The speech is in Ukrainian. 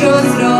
що зробив.